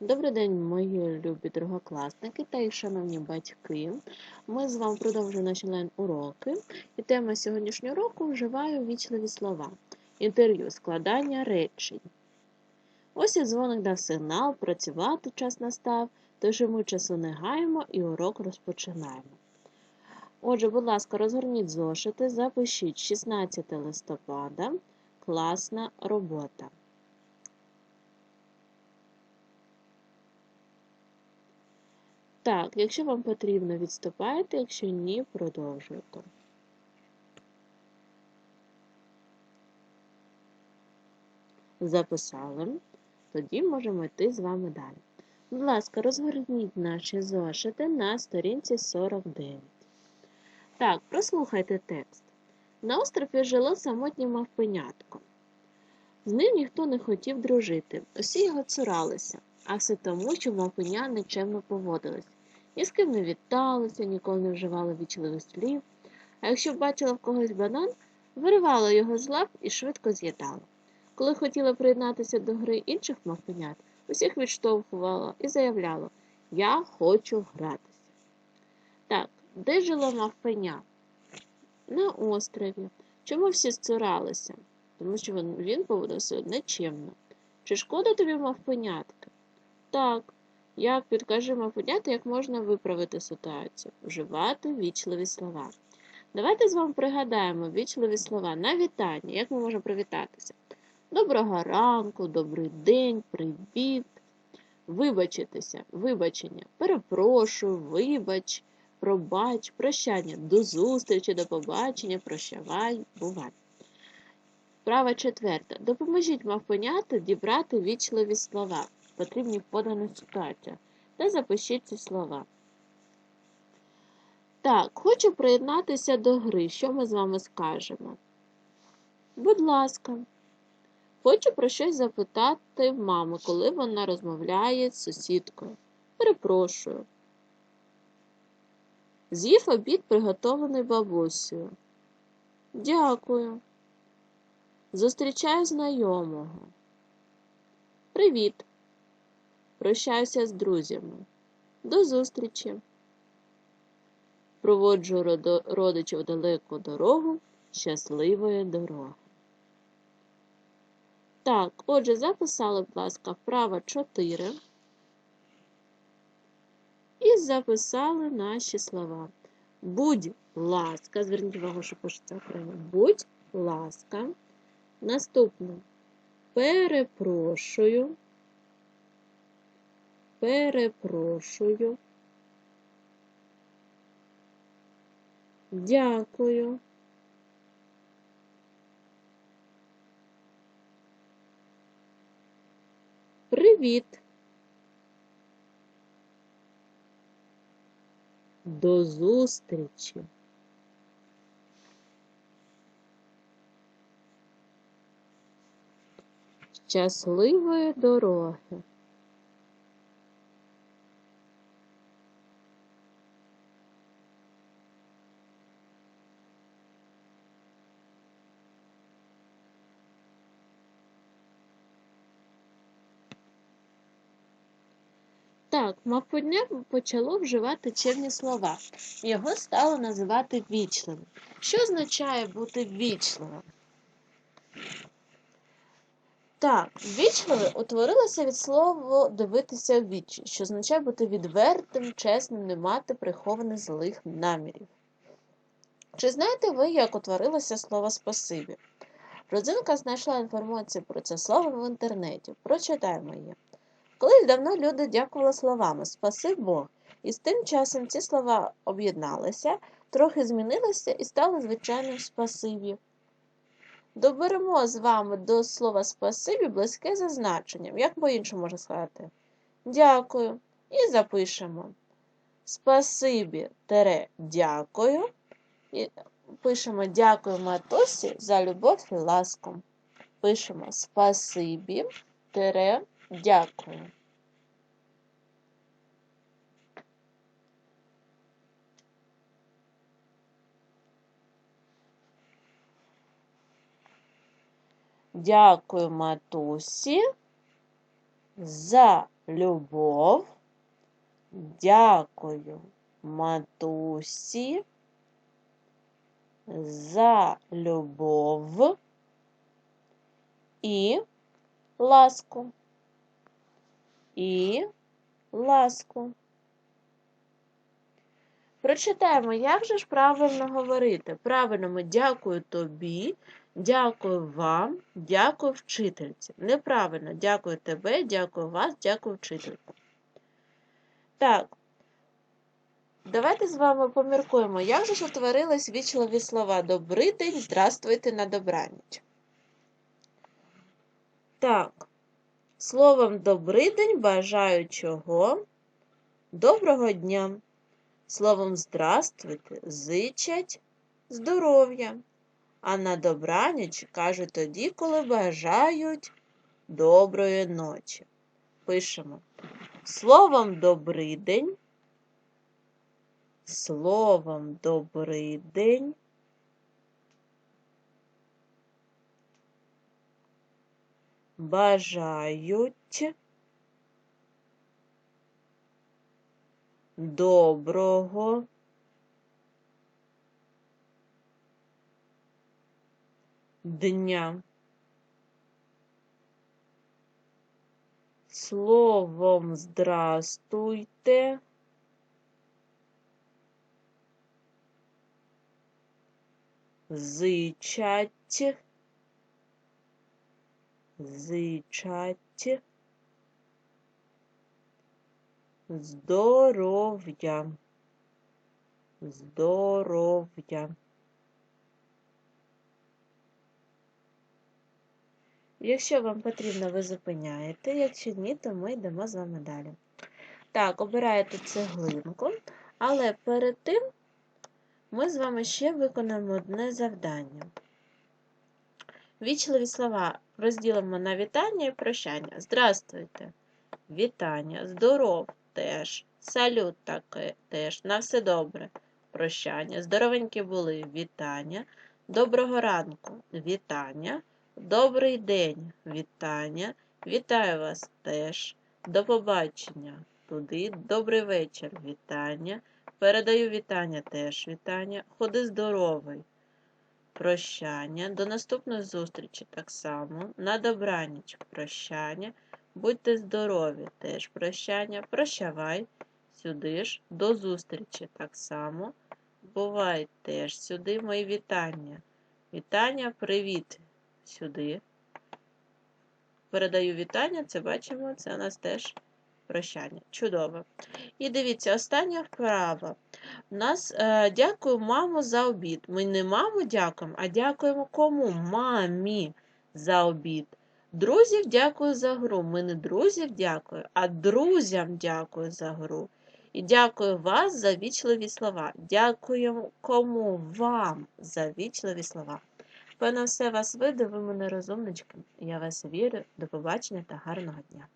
Добрий день, мої любі другокласники та їх шановні батьки. Ми з вами продовжуємо наші онлайн-уроки. І тема сьогоднішнього року вживаю вічливі слова. Інтерв'ю, складання речень. Ось і дзвоник дав сигнал, працювати час настав, тож ми часу не гаємо і урок розпочинаємо. Отже, будь ласка, розгорніть зошити, запишіть 16 листопада. Класна робота. Так, якщо вам потрібно, відступайте, якщо ні, продовжуйте. Записали. Тоді можемо йти з вами далі. Будь ласка, розгорніть наші зошити на сторінці 49. Так, прослухайте текст. На острові жило самотнє мавпенятко. З ним ніхто не хотів дружити, усі його цуралися, а все тому, що мавпеня нечемно поводилась. Ні з ким не віталися, ніколи не вживала вічливих слів, а якщо бачила в когось банан, виривала його з лап і швидко з'їдала. Коли хотіла приєднатися до гри інших мавпенят, усіх відштовхувала і заявляла Я хочу гратися. Так, де жило мавпеня? На острові. Чому всі зцуралися? Тому що він, поводився нечемно. Чи шкода тобі мавпенятки? Так. Як підкажи мавпеняти, як можна виправити ситуацію? Вживати вічливі слова. Давайте з вами пригадаємо вічливі слова на вітання. Як ми можемо привітатися? Доброго ранку, добрий день, привіт. Вибачитися, вибачення. Перепрошую, вибач, пробач, прощання. До зустрічі, до побачення, прощавай, бувай. Права четверта. Допоможіть мавпеняти дібрати вічливі слова, потрібні в поданих ситуаціях, та запишіть ці слова. Так, хочу приєднатися до гри. Що ми з вами скажемо? Будь ласка. Хочу про щось запитати в мами, коли вона розмовляє з сусідкою. Перепрошую. З'їв обід, приготований бабусею. Дякую. Зустрічаю знайомого. Привіт. Прощаюся з друзями. До зустрічі. Проводжу родичів далеку дорогу щасливої дороги. Так, отже, записали, будь ласка, вправо 4. І записали наші слова. Будь ласка, зверніть увагу, що пишеться окремо. Будь ласка. Наступне. Перепрошую. Перепрошую. Дякую. Привіт. До зустрічі. Щасливої дороги. Так, мавподня почало вживати чемні слова. Його стало називати вічливим. Що означає бути вічливим? Так, вічливе утворилося від слова дивитися в вічі, що означає бути відвертим, чесним, не мати прихованих злих намірів. Чи знаєте ви, як утворилося слово спасибі? Родзинка знайшла інформацію про це слово в інтернеті. Прочитаємо її. Колись давно люди дякували словами Спаси Бог, і з тим часом ці слова об'єдналися, трохи змінилися і стали звичайним спасибі. Доберемо з вами до слова спасибі близьке за значенням. Як по-іншому можна сказати? Дякую. І запишемо. Спасибі тере дякую. І пишемо дякую матусі за любов і ласку. Пишемо спасибі тере Дякую. Дякую матусі за любов. Дякую матусі за любов і ласку. І ласку. Прочитаємо, як же ж правильно говорити. Правильно ми дякую тобі, дякую вам, дякую вчительці. Неправильно дякую тебе, дякую вас, дякую вчительку. Так, давайте з вами поміркуємо, як же ж утворились вічливі слова Добрий день, здравствуйте на добраніч. Так, словом добрий день бажаю чого? Доброго дня. Словом здравствуйте зичать здоров'я. А на добраніч кажуть тоді, коли бажають доброї ночі. Пишемо. Словом добрий день. Словом добрий день. Бажають доброго дня. Словом здрастуйте. Зичать, зичать здоров'я, здоров'я. Якщо вам потрібно, ви зупиняєте, якщо ні, то ми йдемо з вами далі. Так, обираєте цеглинку, але перед тим ми з вами ще виконаємо одне завдання. Вічливі слова розділимо на вітання і прощання. Здравствуйте! Вітання, здоров теж, салют таке теж, на все добре. Прощання. Здоровенькі були вітання. Доброго ранку, вітання. Добрий день, вітання. Вітаю вас теж. До побачення. Туди. Добрий вечір, вітання. Передаю вітання теж вітання. Ходи здоровий. Прощання. До наступної зустрічі так само. На добраніч прощання. Будьте здорові, теж прощання. Прощавай сюди ж. До зустрічі так само. Бувай теж сюди мої вітання. Вітання, привіт сюди. Передаю вітання, це бачимо, це у нас теж прощання. Чудово. І дивіться, остання вправа. У нас е, дякую маму за обід. Ми не маму дякуємо, а дякуємо кому? Мамі за обід. Друзів дякую за гру. Ми не друзів дякую, а друзям дякую за гру. І дякую вас за вічливі слова. Дякую кому вам за вічливі слова. Певно, все вас видно, ви мене розумнички. Я вас вірю. До побачення та гарного дня.